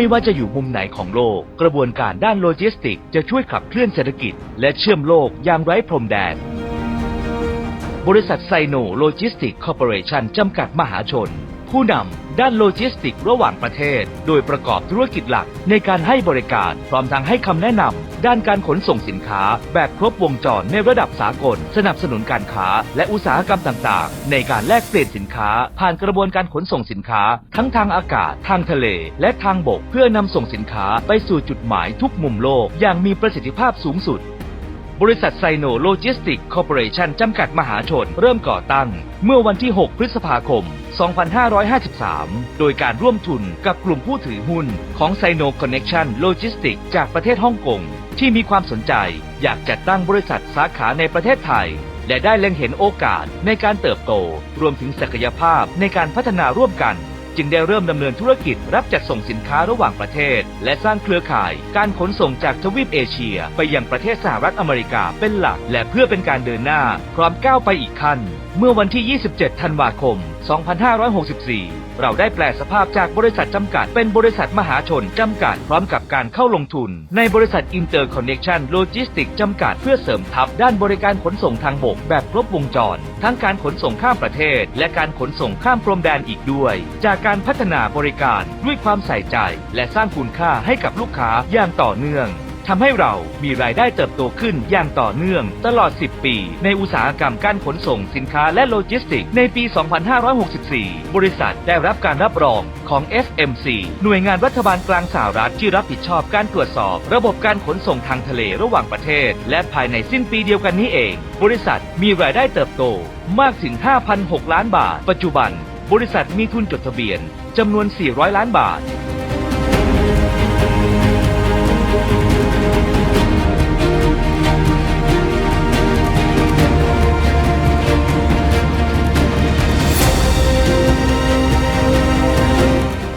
ไม่ว่าจะอยู่มุมไหนของโลก กระบวนการด้านโลจิสติก จะช่วยขับเคลื่อนเศรษฐกิจ และเชื่อมโลกอย่างไร้พรมแดน บริษัทไซโนโลจิสติกคอร์ปอเรชันจำกัดมหาชน ผู้นำด้านโลจิสติกระหว่างประเทศ โดยประกอบธุรกิจหลักในการให้บริการพร้อมทั้งให้คำแนะนำด้านการขนส่งสินค้า แบบครบวงจรในระดับสากล สนับสนุนการค้า และอุตสาหกรรมต่างๆ ในการแลกเปลี่ยนสินค้า ผ่านกระบวนการขนส่งสินค้า ทั้งทางอากาศ ทางทะเล และทางบก เพื่อนำส่งสินค้าไปสู่จุดหมายทุกมุมโลกอย่างมีประสิทธิภาพสูงสุดบริษัทไซโนโลจิสติกคอร์ปอเรชันจำกัดมหาชน เริ่มก่อตั้ง เมื่อวันที่ 6 พฤษภาคม 2553 โดยการร่วมทุนกับกลุ่มผู้ถือหุ้นของไซโนคอนเน็ชันโลจิสติกจากประเทศฮ่องกงที่มีความสนใจอยากจัดตั้งบริษัทสาขาในประเทศไทย และได้เล็งเห็นโอกาสในการเติบโต รวมถึงศักยภาพในการพัฒนาร่วมกัน จึงได้เริ่มดำเนินธุรกิจรับจัดส่งสินค้าระหว่างประเทศ และสร้างเครือข่าย การขนส่งจากทวีปเอเชีย ไปยังประเทศสหรัฐอเมริกาเป็นหลัก และเพื่อเป็นการเดินหน้า พร้อมก้าวไปอีกขั้น เมื่อวันที่ 27 ธันวาคม 2564 เราได้แปลสภาพจากบริษัทจำกัด เป็นบริษัทมหาชนจำกัด พร้อมกับการเข้าลงทุน ในบริษัท Interconnection Logistics จำกัด เพื่อเสริมทัพด้านบริการขนส่งทางบกแบบครบวงจร ทั้งการขนส่งข้ามประเทศ และการขนส่งข้ามพรมแดนอีกด้วย จากการพัฒนาบริการด้วยความใส่ใจ และสร้างคุณค่าให้กับลูกค้าอย่างต่อเนื่อง ทำให้เรามีรายได้เติบโตขึ้นอย่างต่อเนื่องตลอด 10 ปี ในอุตสาหกรรมการขนส่งสินค้าและโลจิสติกส์ในปี 2564 บริษัทได้รับการรับรองของ FMC หน่วยงานรัฐบาลกลางสหรัฐที่รับผิดชอบการตรวจสอบ ระบบการขนส่งทางทะเลระหว่างประเทศ และภายในสิ้นปีเดียวกันนี้เอง บริษัทมีรายได้เติบโตมากถึง 5,006 ล้านบาท ปัจจุบัน บริษัทมีทุนจดทะเบียนจำนวน 400 ล้านบาท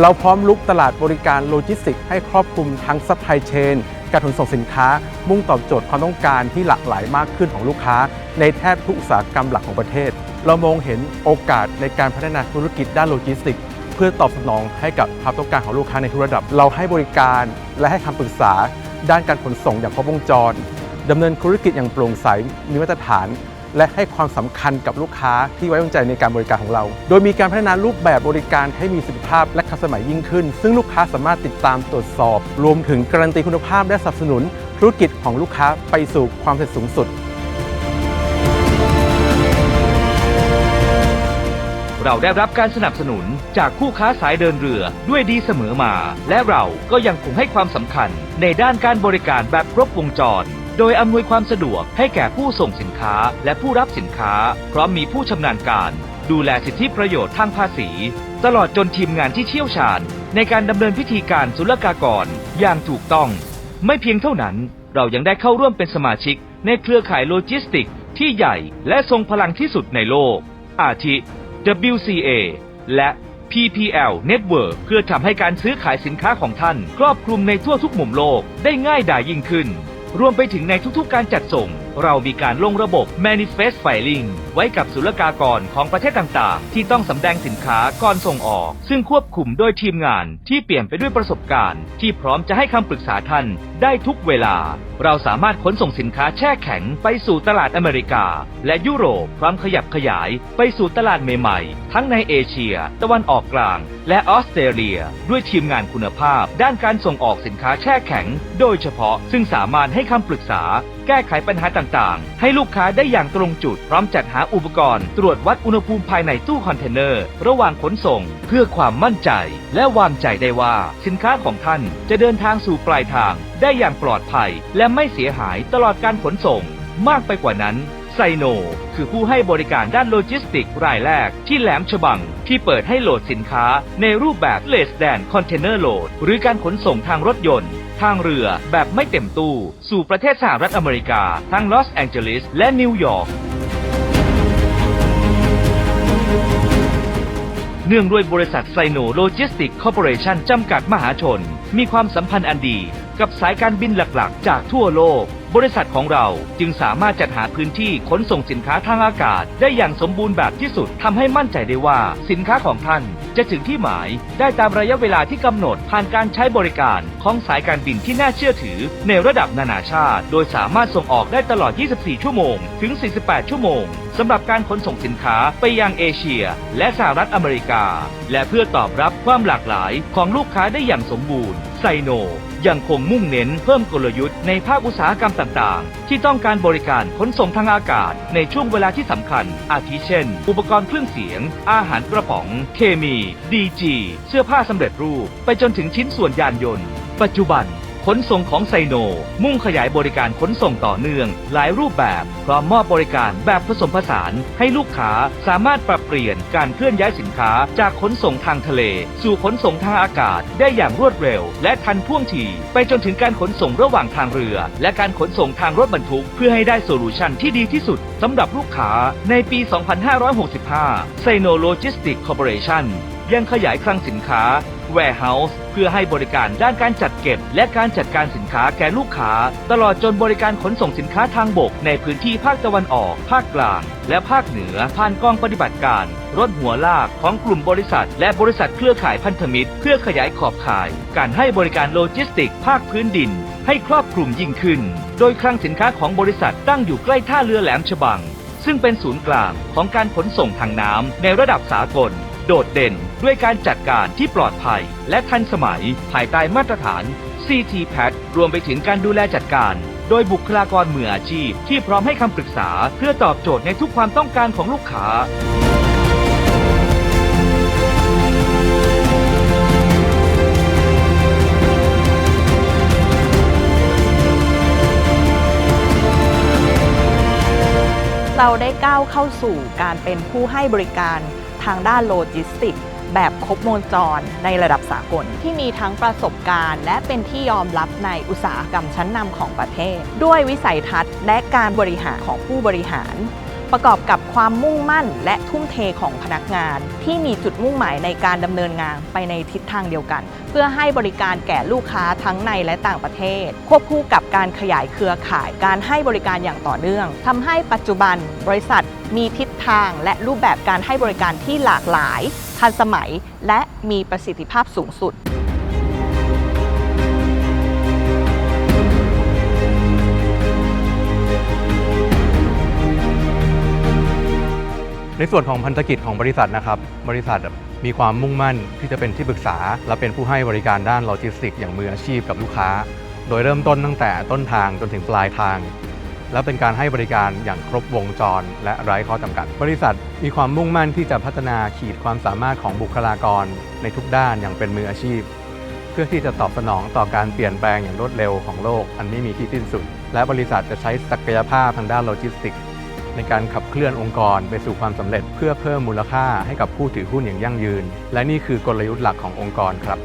เราพร้อมลุกตลาดบริการโลจิสติกส์ให้ครอบคลุมทั้งซัพพลายเชนการขนส่งสินค้า มุ่งตอบโจทย์ความต้องการที่หลากหลายมากขึ้นของลูกค้า ในแทบทุกอุตสาหกรรมหลักของประเทศ เรามองเห็นโอกาสในการพัฒนาธุรกิจด้านโลจิสติกส์เพื่อตอบสนองให้กับความต้องการของลูกค้าในทุกระดับ เราให้บริการและให้คำปรึกษา ด้านการขนส่งอย่างครบวงจรดำเนินธุรกิจอย่างโปร่งใสมีมาตรฐาน และให้ความสำคัญกับลูกค้าที่ไว้วางใจในการบริการของเรา โดยมีการพัฒนารูปแบบบริการให้มีประสิทธิภาพและทันสมัยยิ่งขึ้น ซึ่งลูกค้าสามารถติดตามตรวจสอบ รวมถึงการันตีคุณภาพและสนับสนุน ธุรกิจของลูกค้าไปสู่ความสำเร็จสูงสุด เราได้รับการสนับสนุนจากคู่ค้าสายเดินเรือด้วยดีเสมอมา และเราก็ยังคงให้ความสำคัญในด้านการบริการแบบครบวงจร โดยอำนวยความสะดวกให้แก่ผู้ส่งสินค้าและผู้รับสินค้า พร้อมมีผู้ชำนาญการ ดูแลสิทธิประโยชน์ทางภาษี ตลอดจนทีมงานที่เชี่ยวชาญ ในการดำเนินพิธีการศุลกากรอย่างถูกต้อง ไม่เพียงเท่านั้น เรายังได้เข้าร่วมเป็นสมาชิก ในเครือข่ายโลจิสติกส์ที่ใหญ่และทรงพลังที่สุดในโลก อาทิ WCA และ PPL Network เพื่อทำให้การซื้อขายสินค้าของท่าน ครอบคลุมในทั่วทุกมุมโลกได้ง่ายดายยิ่งขึ้น รวมไปถึงในทุกๆการจัดส่ง เรามีการลงระบบ Manifest Filing ไว้กับศุลกากรของประเทศต่างๆ ที่ต้องสำแดงสินค้าก่อนส่งออก ซึ่งควบคุมโดยทีมงานที่เปลี่ยนไปด้วยประสบการณ์ ที่พร้อมจะให้คำปรึกษาท่านได้ทุกเวลา เราสามารถขนส่งสินค้าแช่แข็งไปสู่ตลาดอเมริกา และยุโรปพร้อมขยับขยายไปสู่ตลาดใหม่ๆ ทั้งในเอเชีย ตะวันออกกลาง และออสเตรเลีย ด้วยทีมงานคุณภาพ ด้านการส่งออกสินค้าแช่แข็ง โดยเฉพาะซึ่งสามารถให้คำปรึกษาแก้ไขปัญหาต่างๆ ให้ลูกค้าได้อย่างตรงจุด พร้อมจัดหาอุปกรณ์ ตรวจวัดอุณหภูมิภายในตู้คอนเทนเนอร์ ระหว่างขนส่ง เพื่อความมั่นใจ และวางใจได้ว่าสินค้าของท่านจะเดินทางสู่ปลายทาง ได้อย่างปลอดภัย และไม่เสียหายตลอดการขนส่ง มากไปกว่านั้นไซโน คือผู้ให้บริการด้านโลจิสติกส์รายแรกที่แหลมฉบัง ที่เปิดให้โหลดสินค้าในรูปแบบ less than container load หรือการขนส่งทางรถยนต์ ทางเรือแบบไม่เต็มตู้ สู่ประเทศสหรัฐอเมริกา ทั้งลอสแองเจลิสและนิวยอร์กเนื่องด้วยบริษัทไซโนโลจิสติกคอร์ปอเรชันจำกัดมหาชน มีความสัมพันธ์อันดี กับสายการบินหลักๆ จากทั่วโลก บริษัทของเราจึงสามารถจัดหาพื้นที่ขนส่งสินค้าทางอากาศ ได้อย่างสมบูรณ์แบบที่สุดทำให้มั่นใจได้ว่า สินค้าของท่านจะถึงที่หมายได้ตามระยะเวลาที่กำหนดผ่านการใช้บริการของสายการบินที่น่าเชื่อถือ ในระดับนานาชาติ โดยสามารถส่งออกได้ตลอด 24 ชั่วโมง ถึง 48 ชั่วโมงสำหรับการขนส่งสินค้าไปยังเอเชีย และสหรัฐอเมริกา และเพื่อตอบรับความหลากหลายของลูกค้าได้อย่างสมบูรณ์ ไซโน ยังคงมุ่งเน้นเพิ่มกลยุทธ์ในภาคอุตสาหกรรมต่างๆ ที่ต้องการบริการขนส่งทางอากาศ ในช่วงเวลาที่สำคัญ อาทิเช่น อุปกรณ์เครื่องเสียง อาหารกระป๋อง เคมี ดีจี เสื้อผ้าสำเร็จรูป ไปจนถึงชิ้นส่วนยานยนต์ ปัจจุบัน ขนส่งของไซโน มุ่งขยายบริการขนส่งต่อเนื่อง หลายรูปแบบพร้อมมอบบริการแบบผสมผสาน ให้ลูกค้าสามารถปรับเปลี่ยนการเคลื่อนย้ายสินค้าจากขนส่งทางทะเล สู่ขนส่งทางอากาศ ได้อย่างรวดเร็ว และทันท่วงทีไปจนถึงการขนส่งระหว่างทางเรือ และการขนส่งทางรถบรรทุก เพื่อให้ได้โซลูชันที่ดีที่สุดสำหรับลูกค้าในปี 2565ไซโนโลจิสติกคอร์ปอเรชั่นยังขยายคลังสินค้า Warehouse เพื่อให้บริการด้านการจัดเก็บ และการจัดการสินค้าแก่ลูกค้า ตลอดจนบริการขนส่งสินค้าทางบก ในพื้นที่ภาคตะวันออก ภาคกลาง และภาคเหนือ ผ่านกองปฏิบัติการ รถหัวลากของกลุ่มบริษัท และบริษัทเครือข่ายพันธมิตร เพื่อขยายขอบข่าย การให้บริการโลจิสติกส์ภาคพื้นดิน ให้ครอบคลุมยิ่งขึ้น โดยคลังสินค้าของบริษัทตั้งอยู่ใกล้ท่าเรือแหลมฉบัง ซึ่งเป็นศูนย์กลางของการขนส่งทางน้ำในระดับสากล โดดเด่น ด้วยการจัดการที่ปลอดภัย และทันสมัย ภายใต้มาตรฐาน CT p a t รวมไปถึงการดูแลจัดการ โดยบุคลากรมืออาชีพ ที่พร้อมให้คำปรึกษา เพื่อตอบโจทย์ในทุกความต้องการของลูกค้าเราได้ก้าวเข้าสู่การเป็นผู้ให้บริการทางด้านโลจิสติกส์ แบบครบวงจรในระดับสากล ที่มีทั้งประสบการณ์ และเป็นที่ยอมรับในอุตสาหกรรมชั้นนำของประเทศ ด้วยวิสัยทัศน์และการบริหารของผู้บริหาร ประกอบกับความมุ่งมั่นและทุ่มเทของพนักงาน ที่มีจุดมุ่งหมายในการดำเนินงานไปในทิศทางเดียวกัน เพื่อให้บริการแก่ลูกค้าทั้งในและต่างประเทศ ควบคู่กับการขยายเครือข่ายการให้บริการอย่างต่อเนื่องทำให้ปัจจุบันบริษัทมีทิศทางและรูปแบบการให้บริการที่หลากหลาย ทันสมัย และมีประสิทธิภาพสูงสุด ในส่วนของพันธกิจของบริษัทนะครับ บริษัทมีความมุ่งมั่นที่จะเป็นที่ปรึกษา และเป็นผู้ให้บริการด้านโลจิสติกส์อย่างมืออาชีพกับลูกค้า โดยเริ่มต้นตั้งแต่ต้นทางจนถึงปลายทาง และเป็นการให้บริการอย่างครบวงจร และไร้ข้อจำกัด บริษัทมีความมุ่งมั่นที่จะพัฒนาขีดความสามารถของบุคลากร ในทุกด้านอย่างเป็นมืออาชีพ เพื่อที่จะตอบสนองต่อการเปลี่ยนแปลงอย่างรวดเร็วของโลก อันไม่มีที่สิ้นสุด และบริษัทจะใช้ศักยภาพทางด้านโลจิสติกในการขับเคลื่อนองค์กรไปสู่ความสำเร็จเพื่อเพิ่มมูลค่าให้กับผู้ถือหุ้นอย่างยั่งยืน และนี่คือกลยุทธ์หลักขององค์กรครับ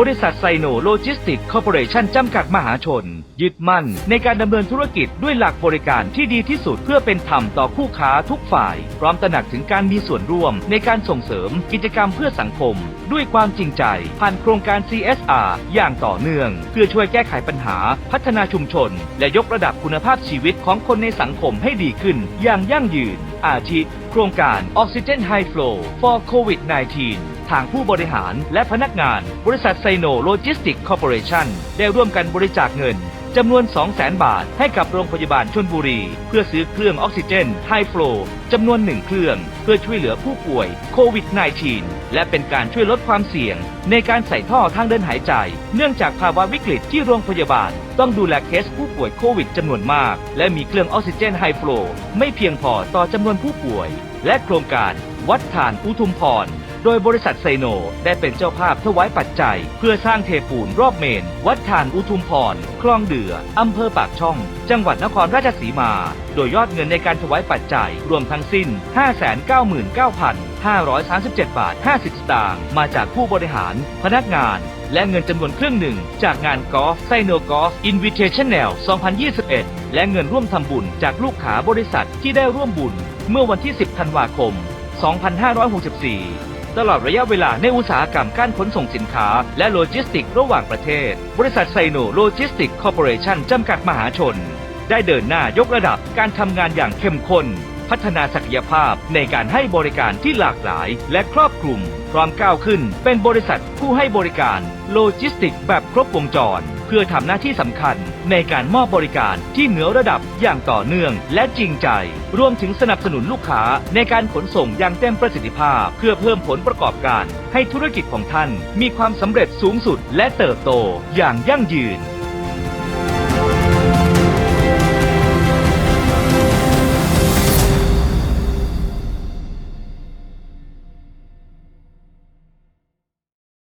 บริษัทไซโนโลจิสติกคอร์ปอเรชันจำกัดมหาชน ยึดมั่นในการดำเนินธุรกิจด้วยหลักบริการที่ดีที่สุดเพื่อเป็นธรรมต่อคู่ค้าทุกฝ่าย พร้อมตระหนักถึงการมีส่วนร่วมในการส่งเสริมกิจกรรมเพื่อสังคม ด้วยความจริงใจ ผ่านโครงการ CSR อย่างต่อเนื่อง เพื่อช่วยแก้ไขปัญหา พัฒนาชุมชน และยกระดับคุณภาพชีวิตของคนในสังคมให้ดีขึ้น อย่างยั่งยืน อาทิโครงการ Oxygen High Flow for COVID-19 ทางผู้บริหารและพนักงาน บริษัทไซโนโลจิสติกคอร์ปอเรชั่นได้ร่วมกันบริจาคเงินจำนวน 200,000 บาทให้กับโรงพยาบาลชนบุรี เพื่อซื้อเครื่องออกซิเจนไฮฟลูจำนวนหนึ่งเครื่อง เพื่อช่วยเหลือผู้ป่วยโควิด -19 และเป็นการช่วยลดความเสี่ยง ในการใส่ท่อทางเดินหายใจ เนื่องจากภาวะวิกฤตที่โรงพยาบาล ต้องดูแลเคสผู้ป่วยโควิดจำนวนมาก และมีเครื่องออกซิเจนไฮฟลูไม่เพียงพอต่อจำนวนผู้ป่วย และโครงการวัดฐานอุทุมพร โดยบริษัทไซโนได้เป็นเจ้าภาพถวายปัจจัย เพื่อสร้างเทปูนรอบเมน วัดฐานอุทุมพร คลองเดือ อำเภอปากช่อง จังหวัดนครราชสีมา โดยยอดเงินในการถวายปัจจัย รวมทั้งสิ้น 599,537 บาท 50 สตางค์ มาจากผู้บริหาร พนักงาน และเงินจำนวนครึ่งหนึ่ง จากงานกอล์ฟไซโนกอล์ฟอินวิเทชันแนล2021 และเงินร่วมทำบุญจากลูกค้าบริษัทที่ได้ร่วมบุญ เมื่อวันที่ 10 ธันวาคม 2564 ตลอดระยะเวลาในอุตสาหกรรมการขนส่งสินค้า และโลจิสติกระหว่างประเทศ บริษัทไซโนโลจิสติกคอร์ปอเรชั่นจำกัดมหาชน ได้เดินหน้ายกระดับการทำงานอย่างเข้มข้น พัฒนาศักยภาพในการให้บริการที่หลากหลาย และครอบคลุม พร้อมก้าวขึ้น เป็นบริษัทผู้ให้บริการโลจิสติกแบบครบวงจร พื่อทำหน้าที่สำคัญในการมอบบริการที่เหนือระดับอย่างต่อเนื่องและจริงใจ รวมถึงสนับสนุนลูกค้าในการขนส่งอย่างเต็มประสิทธิภาพ เพื่อเพิ่มผลประกอบการ ให้ธุรกิจของท่านมีความสำเร็จสูงสุดและเติบโตอย่างยั่งยืน